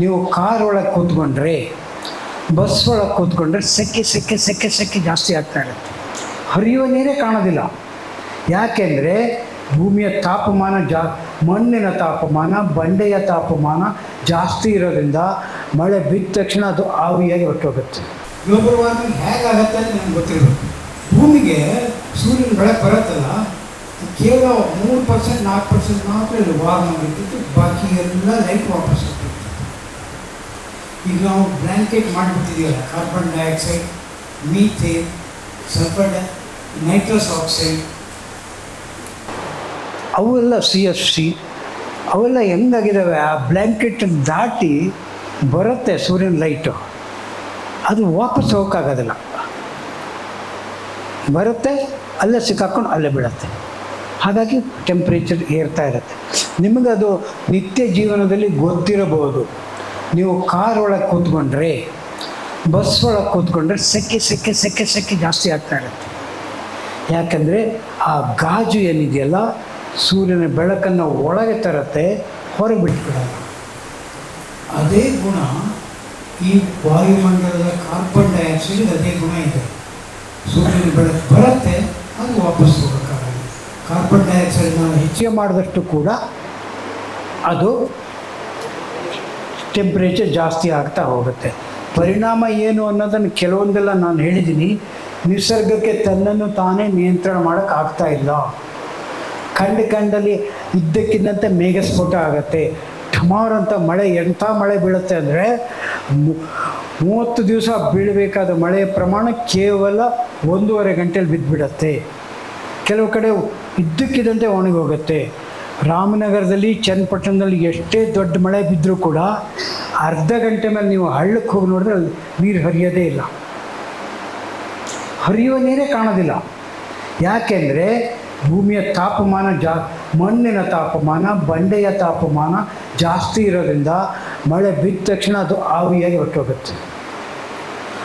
ನೀವು ಕಾರ್ ಒಳಗೆ ಕೂತ್ಕೊಂಡ್ರೆ ಬಸ್ ಒಳಗೆ ಕೂತ್ಕೊಂಡ್ರೆ ಸೆಕೆ ಸೆಕೆ ಸೆಕೆ ಸೆಕೆ ಜಾಸ್ತಿ ಆಗ್ತಾ ಇರುತ್ತೆ. ಹರಿಯುವ ನೀರೇ ಕಾಣೋದಿಲ್ಲ. ಯಾಕೆಂದರೆ ಭೂಮಿಯ ತಾಪಮಾನ ಜಾ, ಮಣ್ಣಿನ ತಾಪಮಾನ, ಬಂಡೆಯ ತಾಪಮಾನ ಜಾಸ್ತಿ ಇರೋದ್ರಿಂದ ಮಳೆ ಬಿದ್ದ ತಕ್ಷಣ ಅದು ಆವಿಯಾಗಿ ಹೊಟ್ಟೋಗುತ್ತೆ ಗ್ಲೋಬಲ್ ವಾರ್ಮಿಂಗ್ ಹೇಗಾಗತ್ತೆ ಅಂತ ನಮ್ಗೆ ಗೊತ್ತಿಲ್ಲ ಭೂಮಿಗೆ ಸೂರ್ಯನ ಬೆಳೆ ಬರುತ್ತಲ್ಲ ಕೇವಲ ಮೂರು ಪರ್ಸೆಂಟ್ ನಾಲ್ಕು ಪರ್ಸೆಂಟ್ ಮಾತ್ರ ವಾರ್ಮ್ ಆಗಿರ್ತಿತ್ತು ಬಾಕಿ ಎಲ್ಲ ಲೈಟ್ ವಾಪಸ್ ಈಗ ನಾವು ಬ್ಲ್ಯಾಂಕೆಟ್ ಮಾಡಿಬಿಟ್ಟಿದ್ದೀವಲ್ಲ carbon dioxide methane sulphur dye nitrous oxide ಅವೆಲ್ಲ ಸಿ ಎಫ್ ಸಿ ಅವೆಲ್ಲ ಹೆಂಗಾಗಿದ್ದಾವೆ? ಆ ಬ್ಲ್ಯಾಂಕೆಟನ್ನು ದಾಟಿ ಬರುತ್ತೆ ಸೂರ್ಯನ ಲೈಟು ಅದು ವಾಪಸ್ ಹೋಗೋಕ್ಕಾಗೋದಿಲ್ಲ. ಬರುತ್ತೆ, ಅಲ್ಲೇ ಸಿಕ್ಕಾಕೊಂಡು ಅಲ್ಲೇ ಬಿಡುತ್ತೆ ಹಾಗಾಗಿ ಟೆಂಪ್ರೇಚರ್ ಏರ್ತಾ ಇರುತ್ತೆ. ನಿಮಗದು ನಿತ್ಯ ಜೀವನದಲ್ಲಿ ಗೊತ್ತಿರಬಹುದು. ನೀವು ಕಾರ್ ಒಳಗೆ ಕೂತ್ಕೊಂಡ್ರೆ ಬಸ್ ಒಳಗೆ ಕೂತ್ಕೊಂಡ್ರೆ ಸೆಕೆ ಸೆಕೆ ಸೆಕೆ ಸೆಕೆ ಜಾಸ್ತಿ ಆಗ್ತಾ ಇರುತ್ತೆ. ಯಾಕಂದರೆ ಆ ಗಾಜು ಏನಿದೆಯಲ್ಲ, ಸೂರ್ಯನ ಬೆಳಕನ್ನು ಒಳಗೆ ತರತ್ತೆ, ಹೊರಗೆ ಬಿಟ್ಬಿಡೋದು. ಅದೇ ಗುಣ ಈ ವಾಯುಮಂಡಲದ ಕಾರ್ಬನ್ ಡೈಆಕ್ಸೈಡ್ ಅದೇ ಗುಣ ಇದೆ. ಸೂರ್ಯನ ಬೆಳಕು ಬರುತ್ತೆ, ಅದು ವಾಪಸ್ ಹೋಗೋಕ್ಕಾಗಲ್ಲ. ಕಾರ್ಬನ್ ಡೈಆಕ್ಸೈಡ್ ನಾವು ಹೆಚ್ಚಿಗೆ ಮಾಡಿದಷ್ಟು ಕೂಡ ಅದು ಟೆಂಪ್ರೇಚರ್ ಜಾಸ್ತಿ ಆಗ್ತಾ ಹೋಗುತ್ತೆ. ಪರಿಣಾಮ ಏನು ಅನ್ನೋದನ್ನು ಕೆಲವೊಂದೆಲ್ಲ ನಾನು ಹೇಳಿದ್ದೀನಿ ನಿಸರ್ಗಕ್ಕೆ ತನ್ನನ್ನು ತಾನೇ ನಿಯಂತ್ರಣ ಮಾಡೋಕ್ಕಾಗ್ತಾ ಇಲ್ಲ. ಕಂಡ ಕಂಡಲ್ಲಿ ಇದ್ದಕ್ಕಿದ್ದಂತೆ ಮೇಘಸ್ಫೋಟ ಆಗುತ್ತೆ. ಠಮಾರ್ ಮಳೆ, ಎಂಥ ಮಳೆ ಬೀಳುತ್ತೆ ಅಂದರೆ ಮೂವತ್ತು ದಿವಸ ಬೀಳಬೇಕಾದ ಮಳೆಯ ಪ್ರಮಾಣ ಕೇವಲ ಒಂದೂವರೆ ಗಂಟೆಲಿ ಬಿದ್ದುಬಿಡತ್ತೆ ಕೆಲವು ಕಡೆ ಇದ್ದಕ್ಕಿದ್ದಂತೆ ಒಣಗಿ ಹೋಗುತ್ತೆ ರಾಮನಗರದಲ್ಲಿ, ಚನ್ನಪಟ್ಟಣದಲ್ಲಿ ಎಷ್ಟೇ ದೊಡ್ಡ ಮಳೆ ಬಿದ್ದರೂ ಕೂಡ ಅರ್ಧ ಗಂಟೆ ಮೇಲೆ ನೀವು ಹಳ್ಳಕ್ಕೆ ಹೋಗಿ ನೋಡಿದ್ರೆ ನೀರು ಹರಿಯೋದೇ ಇಲ್ಲ. ಹರಿಯುವ ನೀರೇ ಕಾಣೋದಿಲ್ಲ. ಯಾಕೆಂದರೆ ಭೂಮಿಯ ತಾಪಮಾನ ಜಾ, ಮಣ್ಣಿನ ತಾಪಮಾನ, ಬಂಡೆಯ ತಾಪಮಾನ ಜಾಸ್ತಿ ಇರೋದ್ರಿಂದ ಮಳೆ ಬಿದ್ದ ತಕ್ಷಣ ಅದು ಆವಿಯಾಗಿ ಹೊಟ್ಟೋಗುತ್ತೆ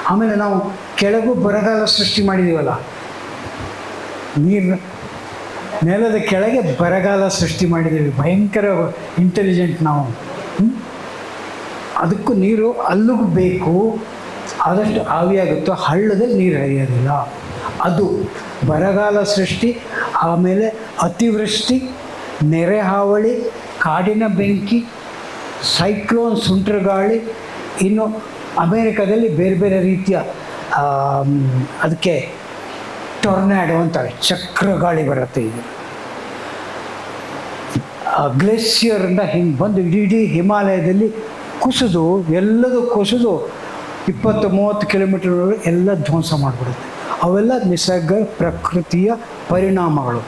ಆಮೇಲೆ ನಾವು ಕೆಳಗೂ ಬರಗಾಲ ಸೃಷ್ಟಿ ಮಾಡಿದ್ದೀವಲ್ಲ ನೀರು ನೆಲದ ಕೆಳಗೆ ಬರಗಾಲ ಸೃಷ್ಟಿ ಮಾಡಿದ್ದೀವಿ. ಭಯಂಕರ ಇಂಟೆಲಿಜೆಂಟ್ ನಾವು? ಅದಕ್ಕೂ ನೀರು ಅಲ್ಲಿಗೂ ಬೇಕು ಆದಷ್ಟು ಆವಿಯಾಗುತ್ತೋ ಹಳ್ಳದಲ್ಲಿ ನೀರು ಹರಿಯೋದಿಲ್ಲ. ಅದು ಬರಗಾಲ ಸೃಷ್ಟಿ, ಆಮೇಲೆ ಅತಿವೃಷ್ಟಿ ನೆರೆ ಹಾವಳಿ ಕಾಡಿನ ಬೆಂಕಿ, ಸೈಕ್ಲೋನ್ ಸುಂಟ್ರಗಾಳಿ, ಇನ್ನು ಅಮೇರಿಕಾದಲ್ಲಿ ಬೇರೆ ಬೇರೆ ರೀತಿಯ ಅದಕ್ಕೆ ಟೊರ್ನ್ಯಾಡೋ ಅಂತಾರೆ ಚಕ್ರ ಗಾಳಿ ಬರುತ್ತೆ ಇದು ಗ್ಲೇಸಿಯರಿಂದ ಹಿಂಗೆ ಬಂದು ಇಡೀ ಹಿಮಾಲಯದಲ್ಲಿ ಕುಸಿದು, ಎಲ್ಲದೂ ಕುಸಿದು ಇಪ್ಪತ್ತು ಮೂವತ್ತು ಕಿಲೋಮೀಟರ್ ಎಲ್ಲ ಧ್ವಂಸ ಮಾಡಿಬಿಡುತ್ತೆ. ಅವೆಲ್ಲ ನಿಸರ್ಗ ಪ್ರಕೃತಿಯ ಪರಿಣಾಮಗಳು.